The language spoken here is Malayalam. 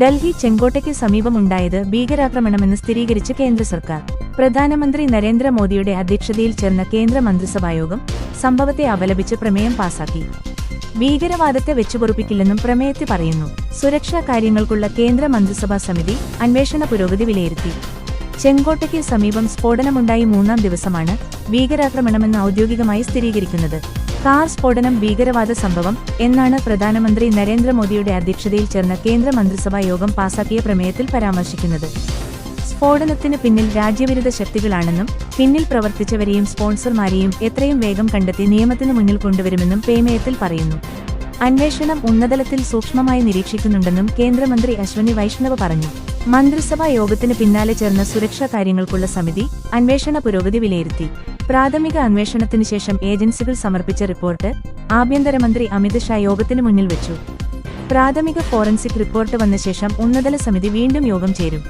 ഡൽഹി ചെങ്കോട്ടയ്ക്ക് സമീപമുണ്ടായത് ഭീകരാക്രമണമെന്ന് സ്ഥിരീകരിച്ച് കേന്ദ്ര സർക്കാർ. പ്രധാനമന്ത്രി നരേന്ദ്രമോദിയുടെ അധ്യക്ഷതയിൽ ചേർന്ന കേന്ദ്ര മന്ത്രിസഭായോഗം സംഭവത്തെ അപലപിച്ച് പ്രമേയം പാസാക്കി. ഭീകരവാദത്തെ വെച്ചുപൊറുപ്പിക്കില്ലെന്നും പ്രമേയത്തിൽ പറയുന്നു. സുരക്ഷാ കാര്യങ്ങൾക്കുള്ള കേന്ദ്ര മന്ത്രിസഭാ സമിതി അന്വേഷണ പുരോഗതി വിലയിരുത്തി. ചെങ്കോട്ടയ്ക്ക് സമീപം സ്ഫോടനമുണ്ടായി മൂന്നാം ദിവസമാണ് ഭീകരാക്രമണമെന്ന് ഔദ്യോഗികമായി സ്ഥിരീകരിക്കുന്നത്. കാർ സ്ഫോടനം ഭീകരവാദ സംഭവം എന്നാണ് പ്രധാനമന്ത്രി നരേന്ദ്രമോദിയുടെ അധ്യക്ഷതയിൽ ചേർന്ന കേന്ദ്ര മന്ത്രിസഭാ യോഗം പാസാക്കിയ പ്രമേയത്തിൽ പരാമർശിക്കുന്നത്. സ്ഫോടനത്തിന് പിന്നിൽ രാജ്യവിരുദ്ധ ശക്തികളാണെന്നും പിന്നിൽ പ്രവർത്തിച്ചവരെയും സ്പോൺസർമാരെയും എത്രയും വേഗം കണ്ടെത്തി നിയമത്തിന് മുന്നിൽ കൊണ്ടുവരുമെന്നും പ്രമേയത്തിൽ പറയുന്നു. അന്വേഷണം ഉന്നതലത്തിൽ സൂക്ഷ്മമായി നിരീക്ഷിക്കുന്നുണ്ടെന്നും കേന്ദ്രമന്ത്രി അശ്വനി വൈഷ്ണവ് പറഞ്ഞു. മന്ത്രിസഭാ യോഗത്തിന് പിന്നാലെ ചേർന്ന സുരക്ഷാ കാര്യങ്ങൾക്കുള്ള സമിതി അന്വേഷണ പുരോഗതി വിലയിരുത്തി. പ്രാഥമിക അന്വേഷണത്തിന് ശേഷം ഏജൻസികൾ സമർപ്പിച്ച റിപ്പോർട്ട് ആഭ്യന്തരമന്ത്രി അമിത് ഷാ യോഗത്തിന് മുന്നിൽ വെച്ചു. പ്രാഥമിക ഫോറൻസിക് റിപ്പോർട്ട് വന്ന ശേഷം ഉന്നതല സമിതി വീണ്ടും യോഗം ചേരും.